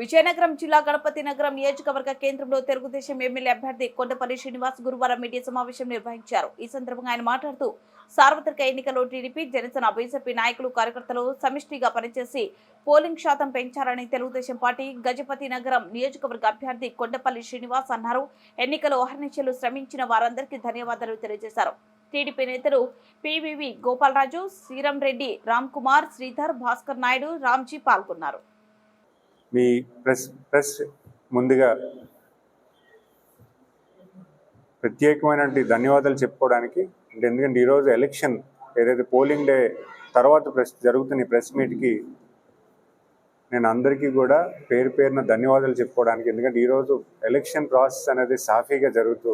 విజయనగరం జిల్లా గణపతి నగరం నియోజకవర్గ కేంద్రంలో తెలుగుదేశం ఎమ్మెల్యే అభ్యర్థి కొండపల్లి శ్రీనివాస్ గురువారం మీడియా సమావేశం నిర్వహించారు. ఈ సందర్భంగా ఆయన మాట్లాడుతూ సార్వత్రిక ఎన్నికల్లో టీడీపీ జనసేన బీజేపీ నాయకులు కార్యకర్తలు సమిష్టిగా పనిచేసి పోలింగ్ శాతం పెంచారని తెలుగుదేశం పార్టీ గజపతి నగరం నియోజకవర్గ అభ్యర్థి కొండపల్లి శ్రీనివాస్ అన్నారు. ఎన్నికలు అహర్నిశలు శ్రమించిన వారందరికీ ధన్యవాదాలు తెలియజేశారు. టీడీపీ నేతలు పివివి గోపాలరాజు శ్రీరం రెడ్డి రామ్ కుమార్ శ్రీధర్ భాస్కర్ నాయుడు రామ్జీ పాల్గొన్నారు. మీ ప్రెస్ ప్రెస్ ముందుగా ప్రత్యేకమైనటువంటి ధన్యవాదాలు చెప్పుకోవడానికి. అంటే ఎందుకంటే ఈరోజు ఎలక్షన్ ఏదైతే పోలింగ్ డే తర్వాత ప్రెస్ జరుగుతున్న ఈ ప్రెస్ మీట్కి నేను అందరికీ కూడా పేరు పేరున ధన్యవాదాలు చెప్పుకోవడానికి. ఎందుకంటే ఈరోజు ఎలక్షన్ ప్రాసెస్ అనేది సాఫీగా జరుగుతూ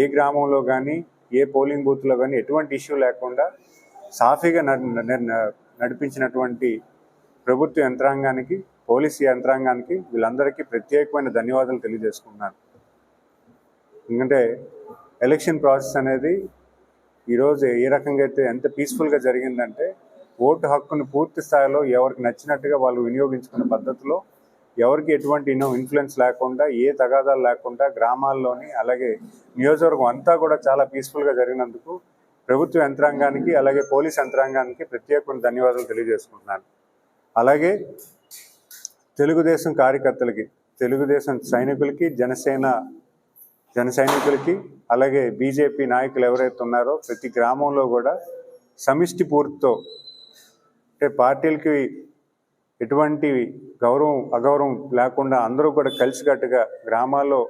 ఏ గ్రామంలో కానీ ఏ పోలింగ్ బూత్లో కానీ ఎటువంటి ఇష్యూ లేకుండా సాఫీగా నడిపించినటువంటి ప్రభుత్వ యంత్రాంగానికి పోలీస్ యంత్రాంగానికి వీళ్ళందరికీ ప్రత్యేకమైన ధన్యవాదాలు తెలియజేసుకున్నాను ఎందుకంటే ఎలక్షన్ ప్రాసెస్ అనేది ఈరోజు ఏ రకంగా అయితే ఎంత పీస్ఫుల్గా జరిగిందంటే ఓటు హక్కును పూర్తి స్థాయిలో ఎవరికి నచ్చినట్టుగా వాళ్ళు వినియోగించుకున్న పద్ధతిలో ఎవరికి ఎటువంటి ఇన్నో ఇన్ఫ్లుయెన్స్ లేకుండా ఏ తగాదాలు లేకుండా గ్రామాల్లోని అలాగే నియోజకవర్గం అంతా కూడా చాలా పీస్ఫుల్గా జరిగినందుకు ప్రభుత్వ యంత్రాంగానికి అలాగే పోలీస్ యంత్రాంగానికి ప్రత్యేకమైన ధన్యవాదాలు తెలియజేసుకుంటున్నాను. అలాగే తెలుగుదేశం కార్యకర్తలకి తెలుగుదేశం సైనికులకి జనసేన జన సైనికులకి అలాగే బీజేపీ నాయకులు ఎవరైతే ఉన్నారో ప్రతి గ్రామంలో కూడా సమిష్టి పూర్తితో అంటే పార్టీలకి ఎటువంటి గౌరవం అగౌరవం లేకుండా అందరూ కూడా కలిసికట్టుగా గ్రామాల్లో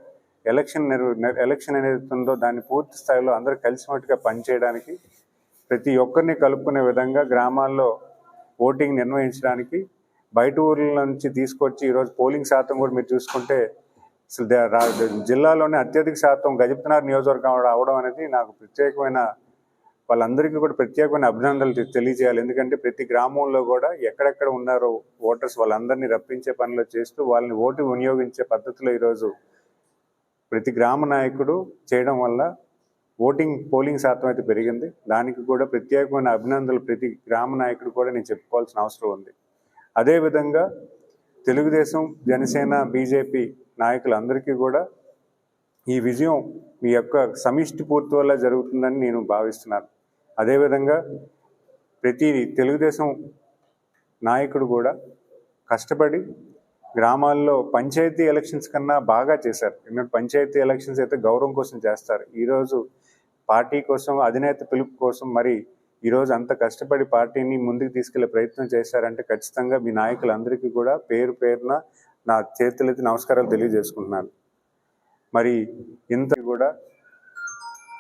ఎలక్షన్ నిర్వ ఎలక్షన్ అనేది ఉందో దాన్ని పూర్తి స్థాయిలో అందరూ కలిసిమట్టుగా పనిచేయడానికి ప్రతి ఒక్కరిని కలుపుకునే విధంగా గ్రామాల్లో ఓటింగ్ నిర్వహించడానికి బయట ఊర్ల నుంచి తీసుకొచ్చి ఈరోజు పోలింగ్ శాతం కూడా మీరు చూసుకుంటే అసలు రా- జిల్లాలోనే అత్యధిక శాతం గజపతినార్ నియోజకవర్గం అవడం- అనేది నాకు ప్రత్యేకమైన వాళ్ళందరికీ కూడా ప్రత్యేకమైన అభినందనలు తె- తెలియజేయాలి. ఎందుకంటే ప్రతి గ్రామంలో కూడా ఎక్కడెక్కడ ఉన్నారో ఓటర్స్ వాళ్ళందరినీ రప్పించే పనులు చేస్తూ వాళ్ళని ఓటు వినియోగించే పద్ధతిలో ఈరోజు ప్రతి గ్రామ నాయకుడు చేయడం వల్ల ఓటింగ్ పోలింగ్ శాతం అయితే పెరిగింది. దానికి కూడా ప్రత్యేకమైన అభినందనలు ప్రతి గ్రామ నాయకుడు కూడా నేను చెప్పుకోవాల్సిన అవసరం ఉంది. అదేవిధంగా తెలుగుదేశం జనసేన బీజేపీ నాయకులందరికీ కూడా ఈ విజయం మీ యొక్క సమిష్టి పూర్తి వల్ల జరుగుతుందని నేను భావిస్తున్నాను. అదేవిధంగా ప్రతి తెలుగుదేశం నాయకుడు కూడా కష్టపడి గ్రామాల్లో పంచాయతీ ఎలక్షన్స్ కన్నా బాగా చేశారు. ఎందుకంటే పంచాయతీ ఎలక్షన్స్ అయితే గౌరవం కోసం చేస్తారు. ఈరోజు పార్టీ కోసం అధినేత పిలుపు కోసం మరి ఈరోజు అంత కష్టపడి పార్టీని ముందుకు తీసుకెళ్ళే ప్రయత్నం చేశారంటే ఖచ్చితంగా మీ నాయకులందరికీ కూడా పేరు పేరున నా చేతులెత్తి నమస్కారాలు తెలియజేసుకుంటున్నాను. మరి ఇంత కూడా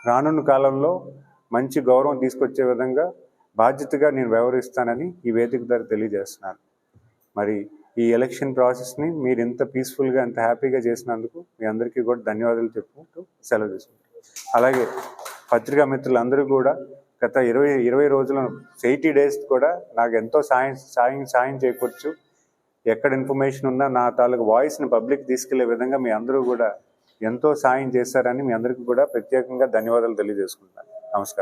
రానున్న కాలంలో మంచి గౌరవం తీసుకొచ్చే విధంగా బాధ్యతగా నేను వ్యవహరిస్తానని ఈ వేదిక ద్వారా తెలియజేస్తున్నాను. మరి ఈ ఎలక్షన్ ప్రాసెస్ని మీరు ఇంత పీస్ఫుల్గా ఎంత హ్యాపీగా చేసినందుకు మీ అందరికీ కూడా ధన్యవాదాలు చెప్పుకుంటూ సెలవు తీసుకుంటాను అలాగే పత్రికా మిత్రులందరూ కూడా గత ఇరవై ఇరవై రోజుల ఎయిటీ డేస్ కూడా నాకు ఎంతో సాయం సాయం సాయం చేకూర్చు. ఎక్కడ ఇన్ఫర్మేషన్ ఉన్నా నా తాలూకు వాయిస్ని పబ్లిక్ తీసుకెళ్ళే విధంగా మీ అందరూ కూడా ఎంతో సాయం చేశారని మీ అందరికీ కూడా ప్రత్యేకంగా ధన్యవాదాలు తెలియజేసుకుంటాను నమస్కారం.